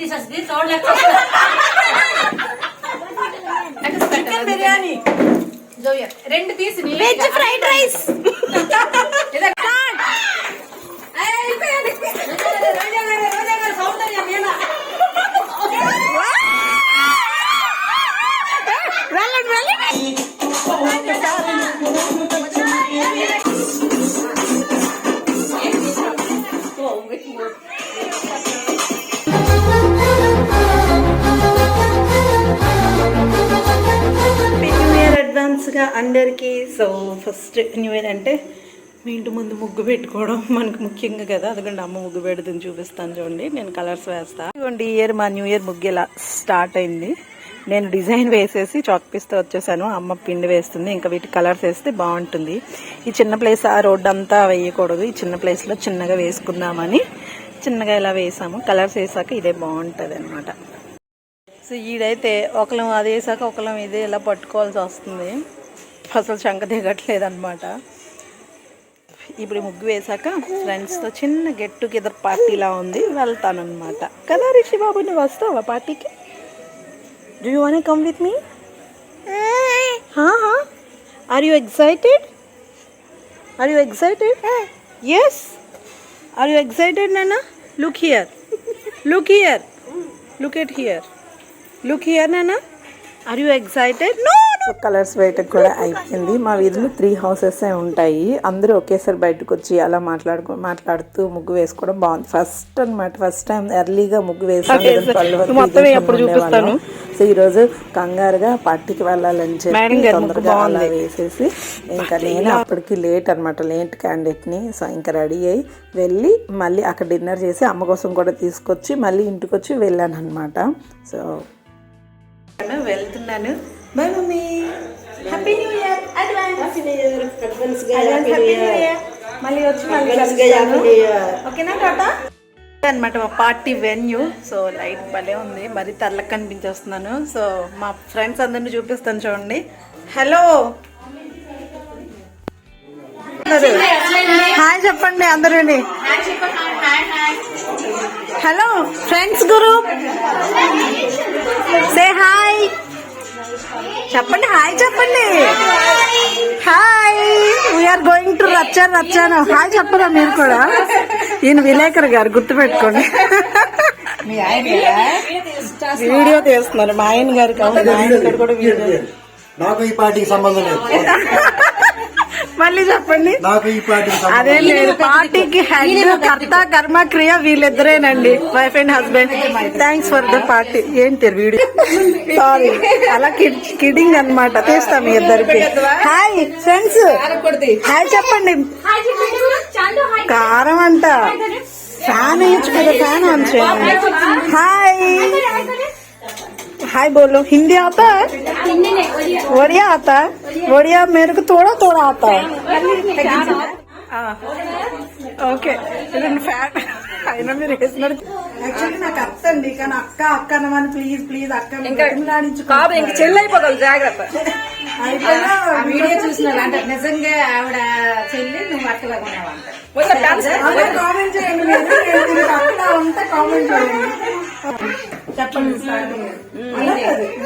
తీసేస్తుంది చూడలేక చికెన్ బిర్యానీ. రెండు తీసి వెజ్ ఫ్రైడ్ రైస్ అడ్వాన్స్గా అందరికీ సో ఫస్ట్ న్యూ ఇయర్ అంటే మీ ఇంటి ముందు ముగ్గు పెట్టుకోవడం మనకు ముఖ్యంగా కదా. అదిగోండి అమ్మ ముగ్గు పెడుతుంది చూపిస్తాను చూడండి. నేను కలర్స్ వేస్తాను ఇదిగోండి ఇయర్ మా న్యూ ఇయర్ ముగ్గు ఇలా స్టార్ట్ అయింది. నేను డిజైన్ వేసేసి చాక్ పీస్తో వచ్చేసాను. అమ్మ పిండి వేస్తుంది ఇంకా వీటి కలర్స్ వేస్తే బాగుంటుంది. ఈ చిన్న ప్లేస్ ఆ రోడ్డు అంతా వేయకూడదు. ఈ చిన్న ప్లేస్లో చిన్నగా వేసుకుందామని చిన్నగా ఇలా వేసాము. కలర్స్ వేసాక ఇదే బాగుంటుంది అనమాట సో ఈడైతే ఒకళ్ళం అది వేసాక ఒకళ్ళం ఇది ఇలా పట్టుకోవాల్సి వస్తుంది. అసలు శంక దిగట్లేదు అనమాట ఇప్పుడు ముగ్గు వేసాక ఫ్రెండ్స్తో చిన్న గెట్ టుగెదర్ పార్టీలా ఉంది వెళ్తానమాట కదా రిషి బాబు నువ్వు వస్తావా పార్టీకి do you want come with me are you excited are you excited yes are you excited నాన్న look here look here look at here look here నాన్న are you excited no colours బయటకు కూడా అయిపోయింది. మా వీధిలో త్రీ హౌసెస్ ఉంటాయి. అందరూ ఒకేసారి బయటకు వచ్చి అలా మాట్లాడుకో మాట్లాడుతూ ముగ్గు వేసుకోవడం బాగుంది. ఫస్ట్ అన్నమాట ఫస్ట్ టైం ఎర్లీగా ముగ్గు వేసాను. సో ఈ రోజు కంగారుగా పార్టీకి వెళ్ళాలని చెప్పి తొందరగా అలా వేసేసి ఇంకా నేను అప్పటికి లేట్ అనమాట లేట్ క్యాండిడేట్ని. సో ఇంకా రెడీ అయ్యి వెళ్ళి మళ్ళీ అక్కడ డిన్నర్ చేసి అమ్మ కోసం కూడా తీసుకొచ్చి మళ్ళీ ఇంటికి వచ్చి వెళ్ళాను అనమాట సో వెళ్తున్నాను. Bye mummy happy new year advance happy new year advance happy new year మళ్ళీ వచ్చి మళ్ళీ కలుస్తాను. ఓకేనా టాటా? అనమాట మా పార్టీ వెన్యూ. సో లైట్ భలే ఉంది. మరి తెల్లకి కనిపించేస్తున్నాను. సో మా ఫ్రెండ్స్ అందరిని చూపిస్తాను చూడండి. హలో. హాయ్ చెప్పండి అందరూని. హలో ఫ్రెండ్స్ గురు సే హాయ్ చెప్పండి హాయ్ చెప్పండి. Hi. We are going to రచ్చాను రచ్చాను హాయ్ చెప్పరా మీరు కూడా? ఈయన విలేకర్ గారు గుర్తుపెట్టుకోండి. వీడియో తీస్తున్నారు మా ఆయన గారు కావాలి మా ఆయన గారు కూడా వీడియో నాకు ఈ పార్టీకి సంబంధం లేదు. మళ్ళీ చెప్పండి నాకు ఈ పార్టీకి సంబంధం అదే లేదు పార్టీకి హెడ్ కర్త కర్మ క్రియ వీళ్ళిద్దరేనండి wife and husband thanks for the party ఏంటి వీడియో సారీ అలా కిడింగ్ అన్నమాట తీస్తాం మీ ఇద్దరికి హాయ్ ఫ్రెండ్స్ హాయ్ చెప్పండి కారం అంట ఫ్యాన్ వేయచ్చు కదా ఫ్యాన్ ఆన్ చేయండి హాయ్ हाय बोलो हिंदी आता है ओडिया आता है ओडिया मेरे को थोड़ा थोड़ा आता है ఓకే ఇదండి ఫ్యాన్ అయినా మీరు వేసినారు యాక్చువల్లీ నాకు అత్త అండి కానీ అక్క అక్క అన్నమని ప్లీజ్ ప్లీజ్ అక్క బాబు ఇంక చెల్లి అయిపోగలదు జాగ్రత్త అయిపోయినా వీడియో చూసిన అంటే నిజంగా ఆవిడ చెల్లి నువ్వు అక్కలాగా ఉన్నావు అంట వదిలే, డాన్స్ అలా కామెంట్ చేయండి మీరు. నేను దీనికి అక్కడ ఉంటే కామెంట్ చేయండి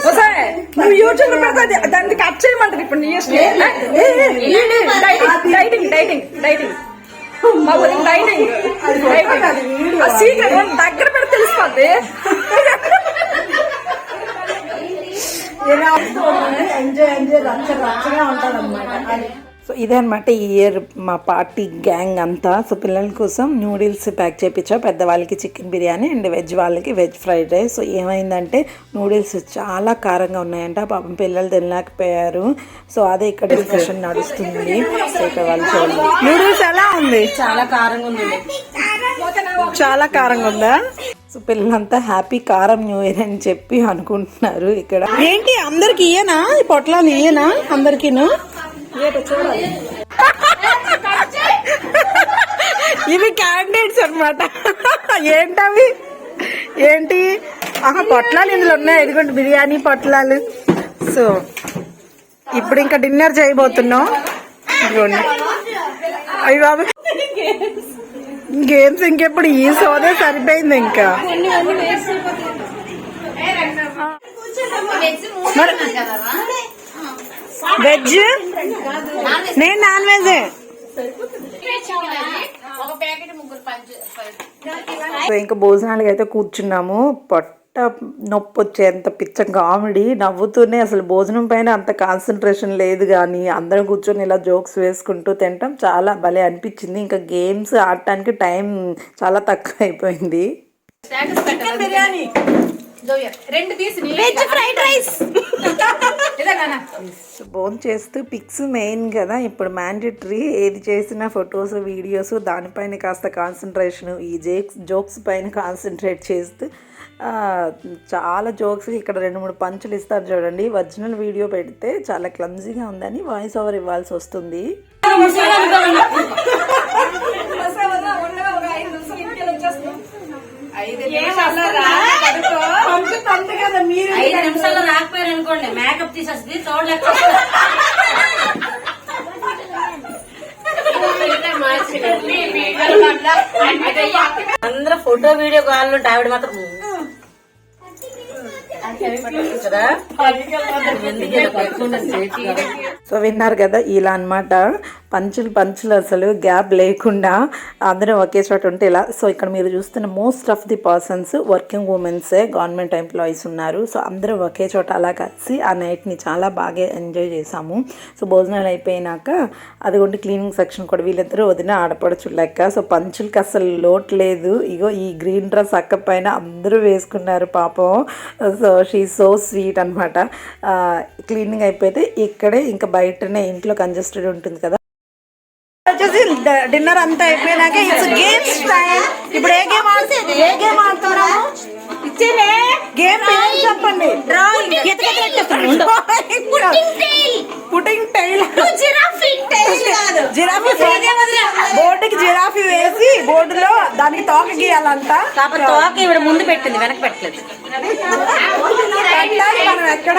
ఒకసారి నువ్వు యూట్యూబ్లో పెడితే దాన్ని కట్ చేయమంటది ఇప్పుడు నీ డైటింగ్ డైటింగ్ డైటింగ్ డైటింగ్ మా డైటింగ్ సీక్రెట్ దగ్గర పెడితే తెలిసిపోద్ది ఎంజాయ్ ఎంజాయ్ రచ్చ రచ్చగా ఉంటాడన్నమాట. సో ఇదే అనమాట ఈ ఇయర్ మా పార్టీ గ్యాంగ్ అంతా. సో పిల్లల కోసం నూడిల్స్ ప్యాక్ చేయించా పెద్దవాళ్ళకి చికెన్ బిర్యానీ అండ్ వెజ్ వాళ్ళకి వెజ్ ఫ్రైడ్ రైస్ సో ఏమైందంటే నూడిల్స్ చాలా కారంగా ఉన్నాయంట. పాపం పిల్లలు తినలేకపోయారు. సో అదే ఇక్కడ డిస్కషన్ నడుస్తుంది. సో ఇక్కడ వాళ్ళు చూడండి. నూడిల్స్ ఎలా ఉంది? చాలా కారంగా ఉంది. చాలా కారంగా ఉందా? సో పిల్లలంతా హ్యాపీ కారం న్యూ ఇయర్ అని చెప్పి అనుకుంటున్నారు ఇక్కడ. ఏంటి అందరికి ఇయ్యనా? ఈ పొట్లాలు ఇయ్యనా? అందరికీను? ఇవి క్యాండిడేట్స్ అనమాట ఏంటవి? ఏంటి? ఆహా పొట్లాలు ఇందులో ఉన్నాయి. ఎదుగుంటు బిర్యానీ పొట్లాలు. సో ఇప్పుడు ఇంకా డిన్నర్ చేయబోతున్నాం. ఇదిగోండి. అవి బాబు గేమ్స్ ఇంకెప్పుడు ఈ సోదే సరిపోయింది ఇంకా. మరి వెజ్? నేను నాన్ వెజ్. ఇంకా భోజనాలకి అయితే కూర్చున్నాము. పొట్ట నొప్పి వచ్చేంత పిచ్చ కామెడీ. నవ్వుతూనే అసలు భోజనం పైన అంత కాన్సన్ట్రేషన్ లేదు కానీ అందరం కూర్చొని ఇలా జోక్స్ వేసుకుంటూ తింటాం. చాలా భలే అనిపించింది. ఇంకా గేమ్స్ ఆడటానికి టైం చాలా తక్కువ అయిపోయింది బిర్యానీ. రెండు తీసి వెజ్ ఫ్రైడ్ రైస్ బోన్ చేస్తూ పిక్స్ మెయిన్ కదా ఇప్పుడు మ్యాండేటరీ ఏది చేసినా ఫొటోస్ వీడియోస్ దానిపైన కాస్త కాన్సన్ట్రేషన్ ఈ జేక్స్ జోక్స్ పైన కాన్సన్ట్రేట్ చేస్తూ ఆ, చాలా జోక్స్ ఇక్కడ రెండు మూడు పంచులు ఇస్తారు చూడండి ఒరిజినల్ వీడియో పెడితే చాలా క్లమ్జీగా ఉందని వాయిస్ ఓవర్ ఇవ్వాల్సి వస్తుంది ఐదు నిమిషాల్లో రాకపోయారు అనుకోండి మేకప్ తీసేస్తుంది చూడలేక అందరూ ఫోటో వీడియో కాల్ ఉంటే ఆవిడ మాత్రం సో విన్నారు కదా ఇలా అన్నమాట. పంచులు పంచులు అసలు గ్యాప్ లేకుండా అందరం ఒకే చోట ఉంటే ఇలా. సో ఇక్కడ మీరు చూస్తున్న most of the persons working ఉమెన్సే government employees ఉన్నారు. సో అందరూ ఒకే చోట అలా కలిసి ఆ నైట్ని చాలా బాగా ఎంజాయ్ చేసాము సో భోజనాలు అయిపోయినాక అదిగోండి క్లీనింగ్ సెక్షన్ కూడా వీళ్ళిద్దరూ వదిన ఆడపడచ్చు లెక్క. సో పంచులకి అసలు లోటు లేదు. ఇగో ఈ గ్రీన్ డ్రెస్ అక్క పైన అందరూ వేసుకున్నారు పాపం. సో షీ సో స్వీట్ అనమాట క్లీనింగ్ అయిపోతే ఇక్కడే ఇంకా బయటనే ఇంట్లో కంజెస్టెడ్ ఉంటుంది కదా. వచ్చేసి డిన్నర్ అంతా అయిపోయినాక ఇట్స్ గేమ్స్ టైం ఇప్పుడు ఏ గేమ్ ఆడుతుంది ఏ గేమ్ ఆడుతున్నాము గేమ్ చెప్పండి. పుటింగ్ దానికి తోక గీయాలంట. తోక ఈవిడ ముందు పెట్టింది వెనక పెట్టలేదు. మనం ఎక్కడ?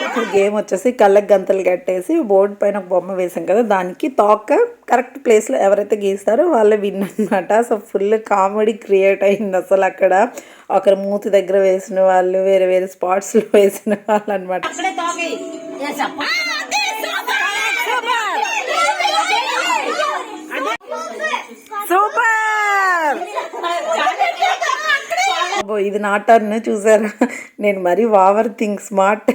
ఇప్పుడు గేమ్ వచ్చేసి కళ్ళకి గంతలు కట్టేసి బోర్డు పైన ఒక బొమ్మ వేసాం కదా దానికి తోక కరెక్ట్ ప్లేస్లో ఎవరైతే గీస్తారో వాళ్ళే విన్ అనమాట సో ఫుల్ కామెడీ క్రియేట్ అయింది అసలు అక్కడ. ఒకరు మూతి దగ్గర వేసిన వాళ్ళు వేరే వేరే స్పాట్స్లో వేసిన వాళ్ళు అనమాట అక్కడే తోక ఏ చెప్ప సూపర్ అబ్బో ఇది నా టర్న్ చూసారా నేను మరీ వావర్ థింగ్ స్మార్ట్.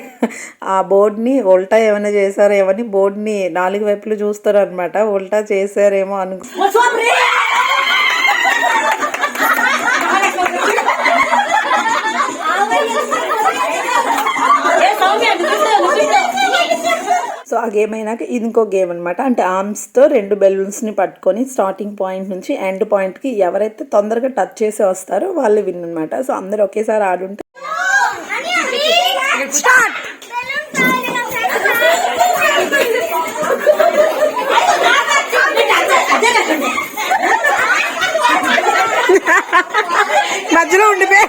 ఆ బోర్డ్ని ఉల్టా ఏమైనా చేశారేమని బోర్డ్ని నాలుగు వైపులు చూస్తారు అనమాట ఉల్టా చేశారేమో అనుకో సో ఆ గేమ్ అయినాక ఇది ఇంకో గేమ్ అనమాట అంటే ఆర్మ్స్తో రెండు బెలూన్స్ని పట్టుకొని స్టార్టింగ్ పాయింట్ నుంచి ఎండ్ పాయింట్కి ఎవరైతే తొందరగా టచ్ చేసి వస్తారో వాళ్ళు విన్ అనమాట సో అందరూ ఒకేసారి ఆడుంటే మధ్యలో ఉండిపోయి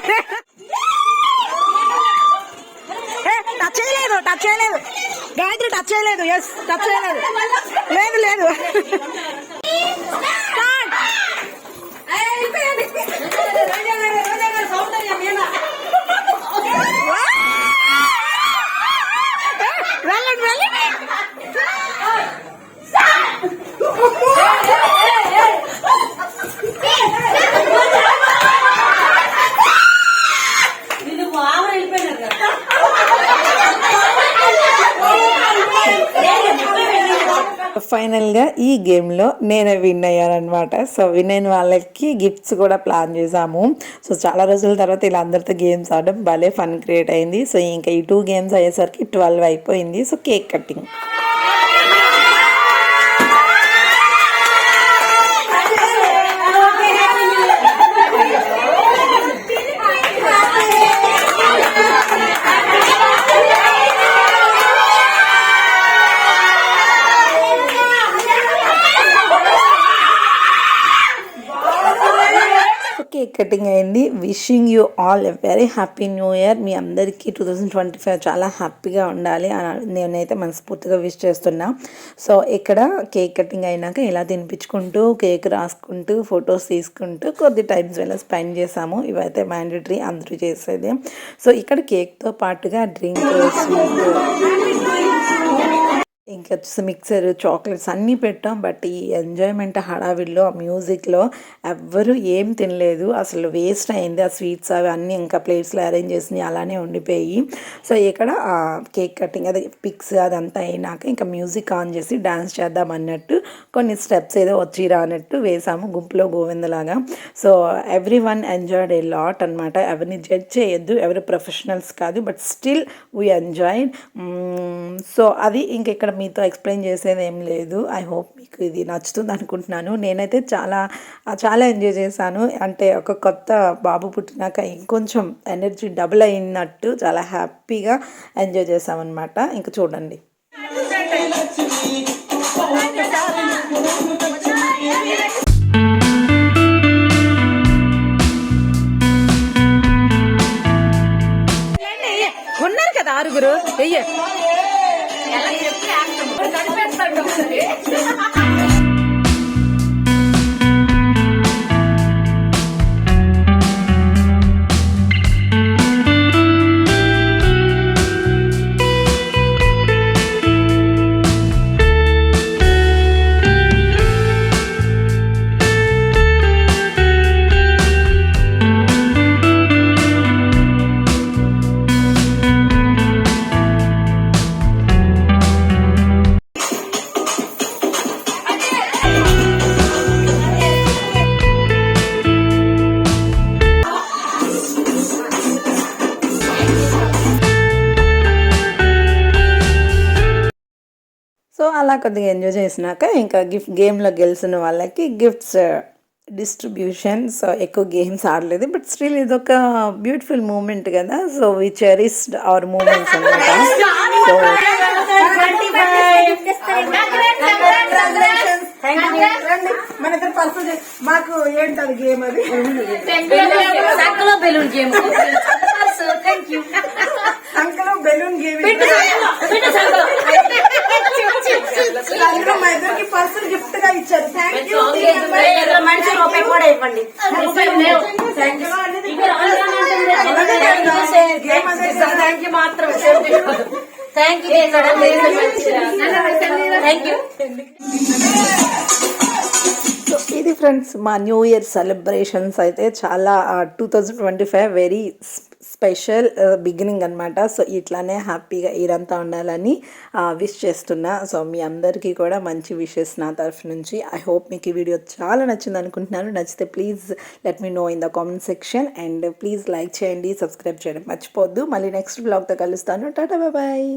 టచ్ చేయలేదు ఎస్ టచ్ చేయలేదు లేదు లేదు. ఫైనల్గా ఈ గేమ్లో నేనే విన్ అయ్యానమాట సో విన్ అయిన వాళ్ళకి గిఫ్ట్స్ కూడా ప్లాన్ చేశాము. సో చాలా రోజుల తర్వాత ఇలా అందరితో గేమ్స్ ఆడడం భలే ఫన్ క్రియేట్ అయింది. సో ఇంకా ఈ టూ గేమ్స్ అయ్యేసరికి ట్వెల్వ్ అయిపోయింది. So cake cutting. Cake cutting అయింది. Wishing you all a very happy new year మీ అందరికీ టూ థౌజండ్ ట్వంటీ ఫైవ్ చాలా హ్యాపీగా ఉండాలి అని నేనైతే మనస్ఫూర్తిగా విష్ చేస్తున్నా. సో ఇక్కడ కేక్ కటింగ్ అయినాక ఇలా తినిపించుకుంటూ కేక్ రాసుకుంటూ ఫొటోస్ తీసుకుంటూ కొద్ది టైమ్స్ వెళ్ళి స్పెండ్ చేసాము ఇవైతే మ్యాండేటరీ అందరూ చేసేది. సో ఇక్కడ కేక్తో పాటుగా డ్రింక్ స్వీట్ ఇంకా వచ్చేసి మిక్సర్ చాక్లెట్స్ అన్నీ పెట్టాం. బట్ ఈ ఎంజాయ్మెంట్ హడావిడిలో ఆ మ్యూజిక్లో ఎవ్వరూ ఏం తినలేదు. అసలు వేస్ట్ అయింది. ఆ స్వీట్స్ అవి అన్నీ ఇంకా ప్లేట్స్లో అరేంజ్ చేసినాయి. అలానే ఉండిపోయి. సో ఇక్కడ కేక్ కటింగ్ అదే పిక్స్ అదంతా అయినాక ఇంకా మ్యూజిక్ ఆన్ చేసి డ్యాన్స్ చేద్దాం అన్నట్టు కొన్ని స్టెప్స్ ఏదో వచ్చి రానట్టు వేసాము గుంపులో గోవిందలాగా. So everyone enjoyed a lot అనమాట ఎవరిని జడ్జ్ చేయొద్దు. ఎవరు ప్రొఫెషనల్స్ కాదు. But still we enjoy so అది ఇంక ఇక్కడ మీతో ఎక్స్ప్లెయిన్ చేసేది ఏం లేదు. ఐ హోప్ మీకు ఇది నచ్చుతుంది అనుకుంటున్నాను. నేనైతే చాలా చాలా ఎంజాయ్ చేశాను. అంటే ఒక కొత్త బాబు పుట్టినాక ఇంకొంచెం ఎనర్జీ డబుల్ అయినట్టు చాలా హ్యాపీగా ఎంజాయ్ చేసామన్నమాట ఇంకా చూడండి. ఉన్నారు కదా ఆరుగురు. వెయ్యి చేస్తాడు సో అలా కొద్దిగా ఎంజాయ్ చేసినాక ఇంకా గిఫ్ట్ గేమ్లో గెలిచిన వాళ్ళకి గిఫ్ట్స్ డిస్ట్రిబ్యూషన్ సో ఎక్కువ గేమ్స్ ఆడలేదు బట్ స్టిల్ ఇది ఒక బ్యూటిఫుల్ మూమెంట్ కదా so we cherished our moments అనమాట సో మన ఇద్దరు పర్సన్ మాకు ఏంటది గేమ్ అది బెలూన్ గేమ్ బెలూన్ గేమ్ అందులో మా ఇద్దరికి పర్సన్ గిఫ్ట్గా ఇచ్చారు. థ్యాంక్ యూ మనిషి రూపాయి కూడా ఇవ్వండి. థ్యాంక్ యూ మాత్రం. Thank you thank you so ఇది ఫ్రెండ్స్ మా న్యూ ఇయర్ సెలబ్రేషన్స్ అయితే చాలా two thousand twenty five very special beginning అనమాట సో ఇట్లానే హ్యాపీగా ఇరంతా ఉండాలని విష్ చేస్తున్నా. సో మీ అందరికీ కూడా మంచి విషెస్ నా తరఫు నుంచి. ఐ హోప్ మీకు ఈ వీడియో చాలా నచ్చింది అనుకుంటున్నాను. నచ్చితే please let me know in the comment section. And please like చేయండి సబ్స్క్రైబ్ చేయడం మర్చిపోవద్దు. మళ్ళీ నెక్స్ట్ బ్లాగ్తో కలుస్తాను. టాటా బాయ్.